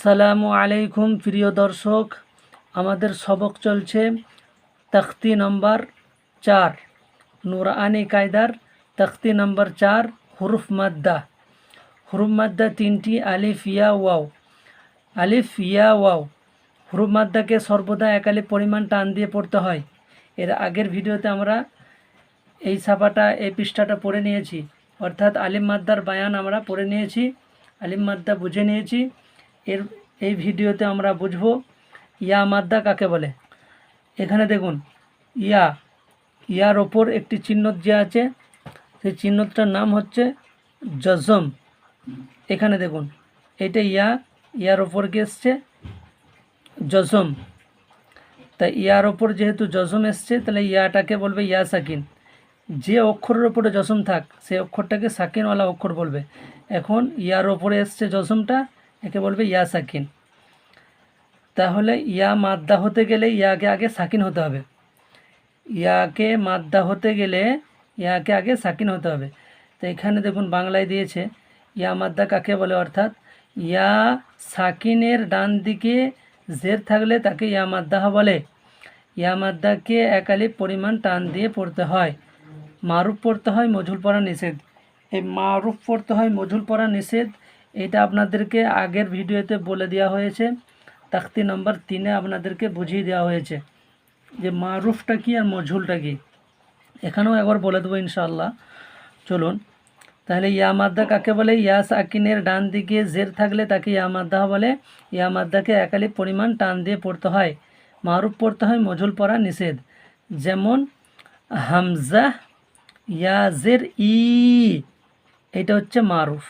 আসসালামু আলাইকুম, প্রিয় দর্শক। আমাদের সবক চলছে তখতি নম্বর চার নুরানি কায়দার তখতি নম্বর চার, হুরুফ মাদ্দা। হুরুফ মাদ্দা তিনটি, আলিফ, ইয়া, ওয়াও। আলিফ, ইয়া, ওয়াও। হুরুফ মাদ্দাকে সর্বদা একালি পরিমাণ টান দিয়ে পড়তে হয়। এর আগের ভিডিওতে আমরা এই ছাপাটা, এই পৃষ্ঠাটা পড়ে নিয়েছি। অর্থাৎ আলিম মাদ্দার বায়ান আমরা পড়ে নিয়েছি। আলিম মাদ্দা বুঝে নিয়েছি। এর, এই ভিডিওতে আমরা বুঝব, ইয়া মাদ্দা কাকে বলে? এখানে দেখুন, ইয়া, ইয়ার ওপর একটি চিহ্ন যে আছে। সেই চিহ্নটার নাম হচ্ছে জজম। এখানে দেখুন, এটা ইয়া, ইয়ার ওপর গিয়ে এসছে? জজম। তা ইয়ার ওপর যেহেতু জজম এসছে, তাহলে ইয়াটাকে বলবে ইয়া সাকিন। যে অক্ষরের ওপরে জসম থাক, সেই অক্ষরটাকে সাকিনওয়ালা অক্ষর বলবে। এখন ইয়ার ওপরে এসছে জসমটা একে বলবে ইয়া সাকিন। তাহলে ইয়া মাদ্দা হতে গেলে ইয়াকে আগে সাকিন হতে হবে। ইয়াকে মাদ্দা হতে গেলে ইয়াকে আগে সাকিন হতে হবে। তো এখানে দেখুন বাংলায় দিয়েছে, ইয়া মাদ্দা কাকে বলে? অর্থাৎ ইয়া সাকিনের ডান দিকে জের থাকলে তাকে ইয়া মাদ্দা বলে। ইয়া মাদ্দাকে একালি পরিমাণ টান দিয়ে পড়তে হয়। মারুফ পড়তে হয় মজুল পড়া নিষেধ। এই মারুফ পড়তে হয় মজুল পড়া নিষেধ এটা আপনাদেরকে আগের ভিডিওতে বলে দেওয়া হয়েছে। তাখতি নম্বর তিনে আপনাদেরকে বুঝিয়ে দেওয়া হয়েছে যে মারুফটা কি আর মজুলটা কি। এখানেও একবার বলে দেবো ইনশাল্লাহ চলুন। তাহলে ইয়া মাদ্দা কাকে বলে? ইয়া সাকিনের ডান দিকে জের থাকলে তাকে ইয়া মাদ্দা বলে। ইয়া মাদ্দাকে একালি পরিমাণ টান দিয়ে পড়তে হয়। মারুফ পড়তে হয় মজুল পড়া নিষেধ। যেমন হামজা, ইয়াজের ই, এটা হচ্ছে মারুফ।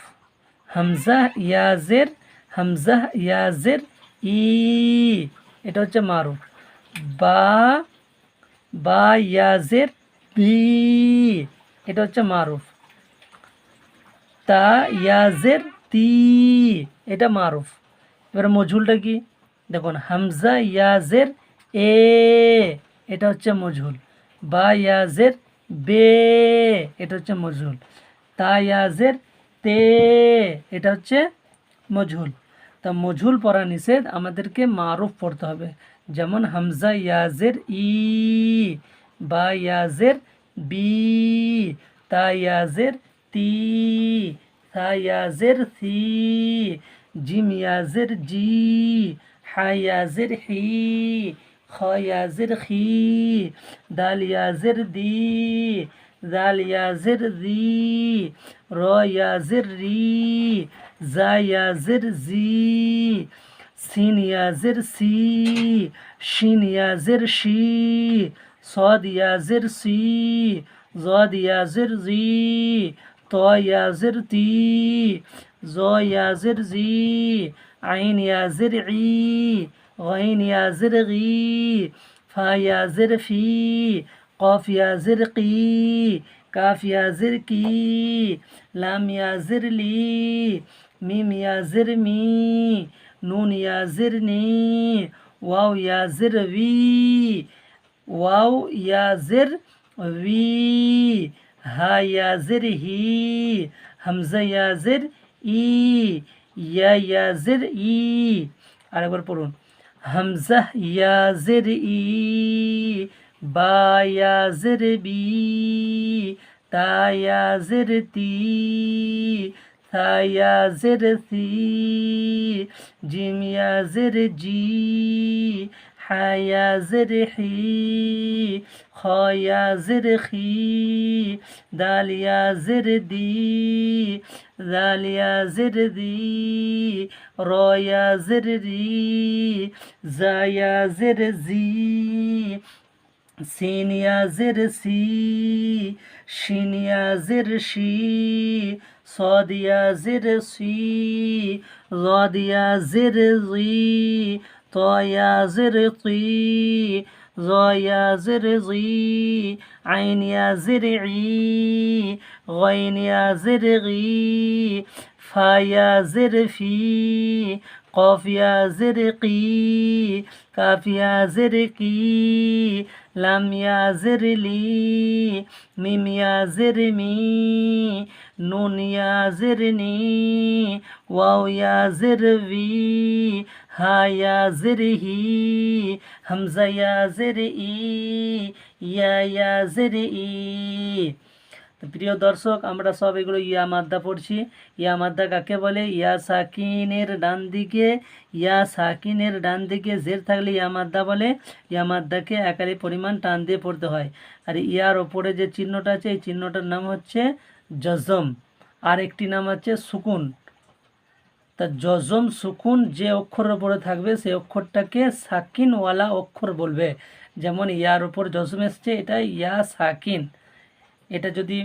হামজা ইয়াজের হামজা ইয়াজের, ই। এটা হচ্ছে মারুফ। বা বা ইয়াজের, বি। এটা হচ্ছে মারুফ। তা ইয়াজের, তি। এটা মারুফ। এবার মজুলটা কি? দেখুন, হামজা ইয়াজের, এ। এটা হচ্ছে মজুল বা ইয়াজের, বে। এটা হচ্ছে মজুল তা ইয়াজের তে, এটা হচ্ছে মজহুল। তা মজহুল পড়া নিষেধ আমাদেরকে মারুফ পড়তে হবে। যেমন হামজা, ইয়াজের ই বা ইয়াজের বি, তা ইয়াজের তি, সা ইয়াজের সি, জিম ইয়াজের জি, হা ইয়াজের হি, খ ইয়াজের খি, দাল ইয়াজের দি জাল ইয়াজের জি র ইয়াজের রি জা ইয়াজের জি scene ইয়াজের C Shin ইয়াজের she صاد ইয়াজের C জদ ইয়াজের জি ত ইয়াজের তি জ ইয়াজের জি আইন ইয়াজের ই غين يازر غي فا يازر في قاف يازر قي কাফ ইয়াজির কি লাম ইয়াজির লি মিম ইয়াজির মি নুন ইয়াজির নি ওয়াও ইয়াজির ভি ওয়াও ইয়াজির ভি হা ইয়াজির হি হামজা ইয়াজির ই ইয়া ইয়াজির ই আরেকবার পড়ুন হামজা ইয়াজির ই বা ইয়াজির বি তা ইয়াজির তি থা ইয়াজির সি জিম ইয়াজির জি হা ইয়াজির হি খ ইয়াজির খি দাল ইয়াজির সিনিয়াজের সি সিনিয়াজের সি, সদিয়াজের সি জদিয়াজের জি, তয়াজের তি, জয়াজের জি, আইনিয়াজের ই, গইনিয়াজের গি ফায়াজের ফি, কফিয়াজের কি, কাফিয়াজের কি লাম ইয়া জের লি মিম ইয়া জের মি নুন ইয়া জের নি ওয়াও ইয়া জের ভি হা ইয়া হামজা ইয়া ইয়া ইয়া জের ই তো প্রিয় দর্শক, আমরা সব এগুলো ইয়া মাদ্দা পড়ছি। ইয়া মাদ্দা কাকে বলে? ইয়া সাকিনের ডান দিকে, ইয়া সাকিনের ডান দিকে জের থাকলে ইয়া মাদ্দা বলে। ইয়া মাদ্দাকে একালি পরিমাণ টান দিয়ে পড়তে হয়। আর ইয়ার ওপরে যে চিহ্নটা আছে, এই চিহ্নটার নাম হচ্ছে জজম। আর একটি নাম হচ্ছে সুকুন। তা জজম, সুকুন যে অক্ষরের উপরে থাকবে, সেই অক্ষরটাকে সাকিনওয়ালা অক্ষর বলবে। যেমন ইয়ার ওপর জজম এসছে, এটা ইয়া সাকিন। এটা যদি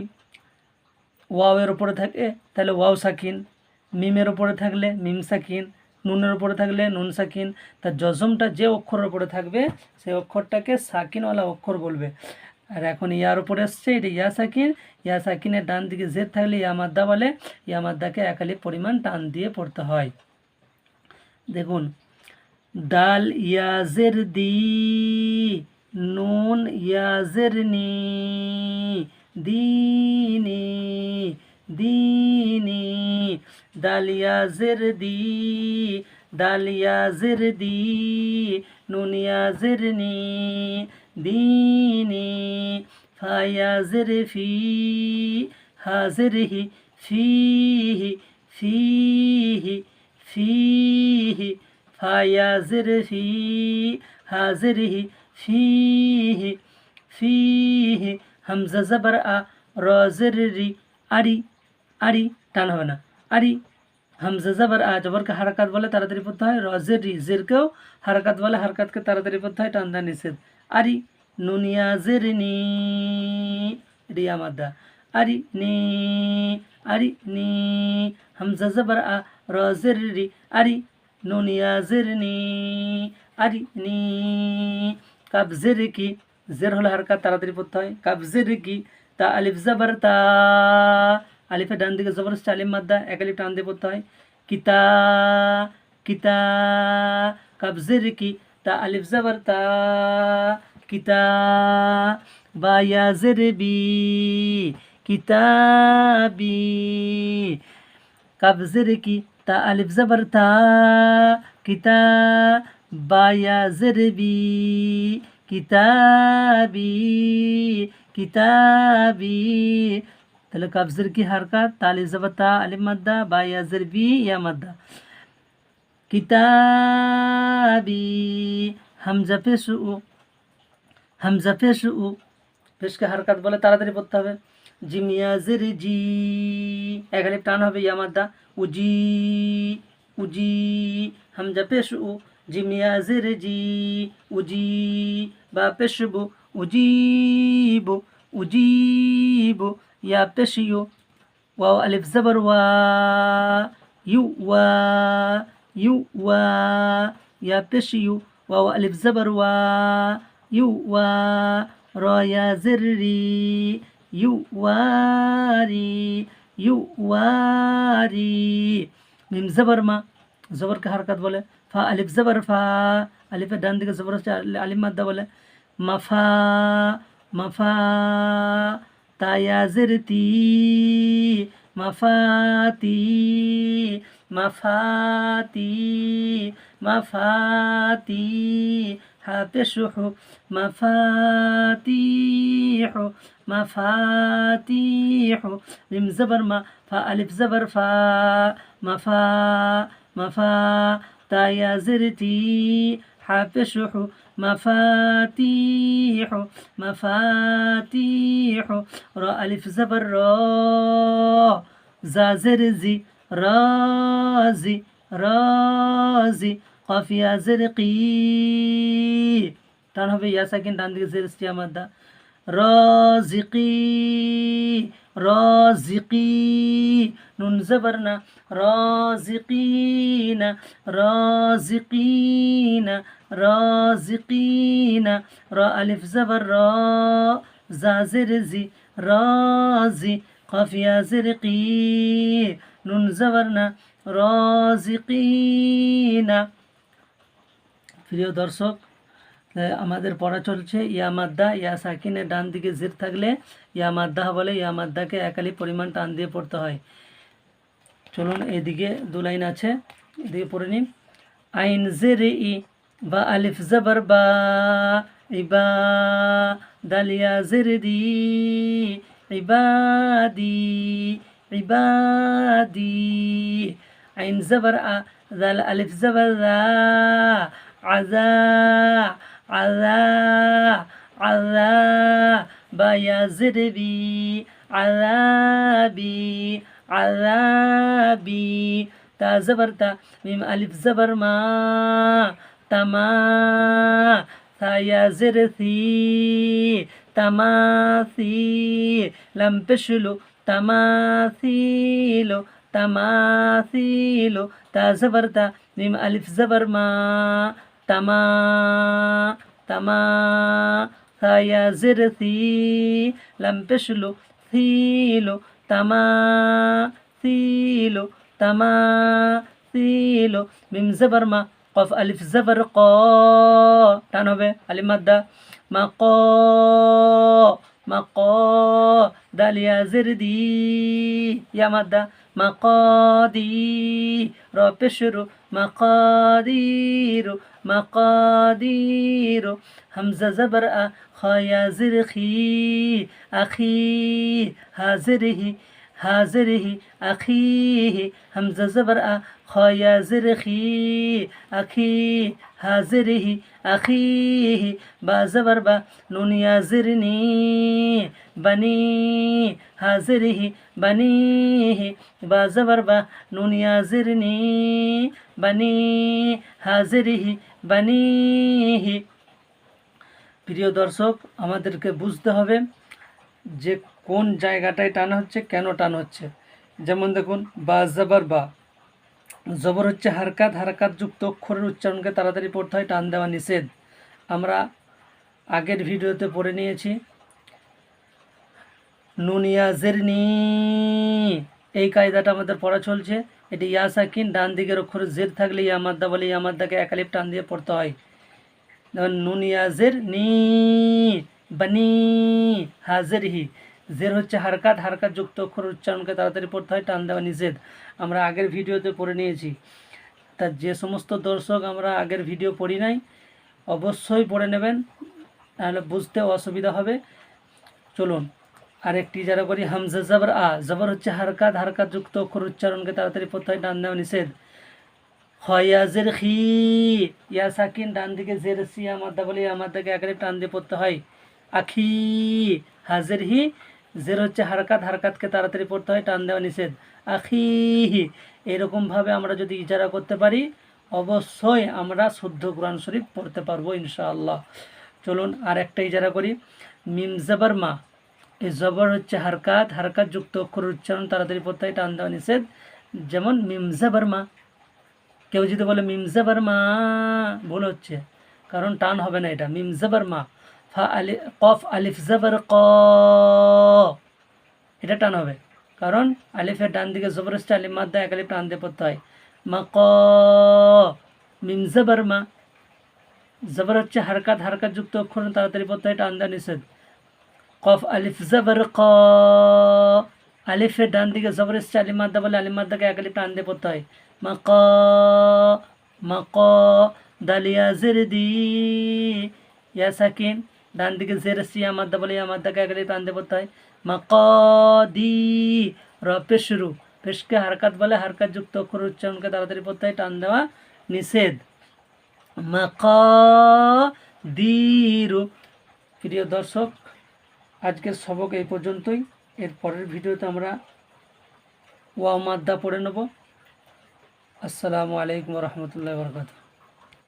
ওয়াওয়ের উপরে থাকে, তাহলে ওয়াও সাকিন, মিমের উপরে থাকলে মিম সাকিন, নুনের উপরে থাকলে নুন সাকিন, তার জজমটা যে অক্ষরের উপরে থাকবে, সেই অক্ষরটাকে সাকিনওয়ালা অক্ষর বলবে। আর এখন ইয়ার উপরে এসছে, এটা ইয়া সাকিন, ইয়া সাকিনের ডান দিকে জেদ থাকলে ইয়া মাদ্দা বলে, ইয়া মাদ্দাকে একালি পরিমাণ টান দিয়ে পড়তে হয়। দেখুন, ডাল ইয়াজের দি, নুন ইয়াজের নি দিনি দিনি দালিয়া জের দি দালিয়া জের দি, নুনিয়া জের নি, দিনি ফায়া জের ফি, হাজের হি ফিহি ফিহি ফিহি জের হামজা জবর আ রজের রি আড়ি আড়ি টান হবে না। আড়ি হামজা জবর আ জবরকে হারাকাত বলে তাড়াতাড়ি পড়তে হয়। রজের রি জেরকেও হারাকাত বলে হারাকাতকে তাড়াতাড়ি পড়তে হয়, টান নিষেধ। আরি, নুনিয়া জের নি, রিয়া মাদ্দা। আরি, নি আরি, নি, হামজা জবর আ রজের রি আরি, নুনিয়া জের নি, আরি, নি কাবজের কি জের হলে হারকাত তাড়াতাড়ি পড়তে হয়। কাবজের কি? তা আলিফ জবর তা। আলিফের ডান দিকে জবর হচ্ছে আলিম মাদ্দা, এক আলিফ টান দিয়ে পড়তে হয়। কিতা কিতা কাবজের কি? তা আলিফ জবর তা। কিতা বা। ইয়াজের বি। কিতাবি কাবজের কি? তা আলিফ জবর তা। কিতা বা ইয়াজের বি। কিতাবি কিতাবি। তাহলে কাবজের কি হারকাত? তালি জবতা আলিম মাদ্দা, বা ইয়াজের বি ইয়া মাদ্দা। কিতাবি, হামজা পেশ উ হামজা পেশ উ পেশকে হারকাত বলে তাড়াতাড়ি পড়তে হবে। জিমিয়াজের জি। এখানে টান হবে ইয়া মাদ্দা। উজি উজি। হামজা পেশ উ জিমিয়াজের জি উজি বা পেশবু, উজিবু উজিবু, ইয়া পেশিয়ু, ওয়াও আলিফ জবর, ওয়া, ইউ ওয়া ইউ, ওয়া, ইয়া পেশিয়ু, ওয়াও আলিফ জবর, ওয়া, ইউ, ওয়া, র, ইয়া জেরি ইউ, ওয়ারি ইউ, ওয়ারি, মিম জবর মা। জবরকে হারকাত বলে ফা আলিফ জবর ফা আলিফের ডান দিকে জবর হচ্ছে আলি- আলিম মাদ্দা বলে মাফা মাফা তায়াজের তি মাফাতি মাফাতি মাফাতি حتشح مفاتيح مفاتيح ميم زبر ما فا ألف زبر فا مفا مفا. تا يا زرتي حبشوحو مفاتيح مفاتيح را ألف زبر را زازرزي رازي رازي. قاف يا زرقي টান হবে ইয়া সাকিন ডান দিকে জের ইস্তিয়া মাদ্দা রাজিকি রাজিকি নুন জবর না রাজিকিনা রাজিকিনা রাজিকিনা রা আলিফ জবর রা জাজের জি রাজি কাফিয়া জিরকি নুন জবর না রাজিকিনা প্রিয় দর্শক আমাদের পড়া চলছে, ইয়া মাদ্দা, ইয়া সাকিনের ডান দিকে জির থাকলে, ইয়া মাদ্দা বলে, ইয়া মাদ্দাকে একালি পরিমাণ টান দিয়ে পড়তে হয়। চলুন, এদিকে দু লাইন আছে, এদিকে পড়ে নিন। আইন জের ই বা আলিফ জবর বা ইবা দালিয়া জের দি ইবাদি ইবাদি আইন জবর আ আলিফ জবর দা আজা আজা আজা বা ইয়া জের বি আজাবি আজাবি তা জবর তা, মিম আলিফ জবর মা, তামা, তা ইয়া জের সি তামাসি লাম পেশলু তামাসিলো তামাসিলো তা জবর তা, মিম আলিফ জবর মা তামা তামা ইয়া জের সি লাম পেশলু সিলো তামা সিলো তামা সিলো মিম জবর মা কফ আলিফ জবর ক টান হবে আলিফ মা ক মা ক দালিয়া জের দি ইয়া মাদ্দা মা ক দি র পেশরু মা ক দিরু মা ক দিরু হামজা জবর আ খয়া জির আখি বা জবর বা নুনিয়া জিরনি বনি হাজিরহি বনিহি বা জবর বা নুনিয়া জিরনি বনি হাজিরহি বনিহি প্রিয় দর্শক, আমাদেরকে বুঝতে হবে যে কোন জায়গাটায় টান হচ্ছে, কেন টান হচ্ছে। যেমন দেখুন, বা জবর বা। জবর হচ্ছে হারকাত হারকাত যুক্ত অক্ষরের উচ্চারণকে তাড়াতাড়ি পড়তে হয়, টান দেওয়া নিষেধ। আমরা আগের ভিডিওতে পড়ে নিয়েছি। নুনিয়া জেরনি এই কায়দাটা আমাদের পড়া চলছে। এটি ইয়া সাকিন, ডান দিকের অক্ষরে জের থাকলে ইয়ামাদ্দা বলে ইয়ামাদ্দাকে একালিপ টান দিয়ে পড়তে হয়। নুন ইয়াজের নি, বানি, হাজের হি। জের হচ্ছে হারকাত হারকাত যুক্ত অক্ষর উচ্চারণকে তাড়াতাড়ি পড়তে হয়, টান দেওয়া নিষেধ। আমরা আগের ভিডিওতে পড়ে নিয়েছি। তা যে সমস্ত দর্শক আমরা আগের ভিডিও পড়ি নাই, অবশ্যই পড়ে নেবেন, তাহলে বুঝতে অসুবিধা হবে। চলুন, আরেকটি যারা করি হামজা জবর, আ, জবর হচ্ছে হারকাত হারকাত যুক্ত অক্ষর উচ্চারণকে তাড়াতাড়ি পড়তে হয় টান দেওয়া নিষেধ। হয়াজের খি, ইয়া সাকিন, ডান দিকে জের, সি আমাদ্দা বলে আমাদ্দাকে একারে টান দিয়ে পড়তে হয়। আখি, হাজের হি, জের হচ্ছে হারকাত, হারকাতকে তাড়াতাড়ি পড়তে হয়, টান দেওয়া নিষেধ। আখি এরকমভাবে আমরা যদি ইজারা করতে পারি, অবশ্যই আমরা শুদ্ধ কোরআন শরীফ পড়তে পারব ইনশাআল্লাহ। চলুন আর একটা ইজারা করি। মিম জবর মা। এই জবর হচ্ছে হারকাত। হারকাত যুক্ত অক্ষর উচ্চারণ তাড়াতাড়ি পড়তে হয়, টান দেওয়া নিষেধ। যেমন মিম জবর মা। কেউ যদি বলে মিমজাবার মা, ভুল হচ্ছে। কারণ টান হবে না এটা। মিমজাবার মা। ফা আলি, কফ আলিফ জাবার ক। এটা টান হবে। কারণ আলিফের ডান দিকে জবর হচ্ছে আলিফ মাদ্দা এক আলিফ টান দিয়ে পড়তে হয়। মা ক মিমজাবার মা। জবর হচ্ছে হারকাত হারকাত যুক্ত অক্ষর তাড়াতাড়ি পড়তে হয় টান দেওয়া নিষেধ। কফ আলিফ জাবার ক। আলিফের ডান দিকে জবর আলিম মাদ্দা বলে আলিম মাদ্দাকে এক আলিফ টান দিয়ে পড়তে হয়। মাক মাক, দালিয়া জের দি ইয়া সাকিন। ডান দিকে জের সি আমাদ্দা বলে আমাদ্দাকে এক আলিফ টান দিয়ে পড়তে হয় মাক দি র পেশরু পেশকে হারকাত বলে, হারকাত যুক্ত অক্ষর উচ্চারণকে তাড়াতাড়ি পড়তে হয়, টান দেওয়া নিষেধ। মাক দিরু প্রিয় দর্শক, আজকের সবক এই পর্যন্তই। এর পরের ভিডিওতে আমরা ওয়া মাদ্দা পড়ে নেব। আসসালামু আলাইকুম রহমতুল্লাহ বরকাত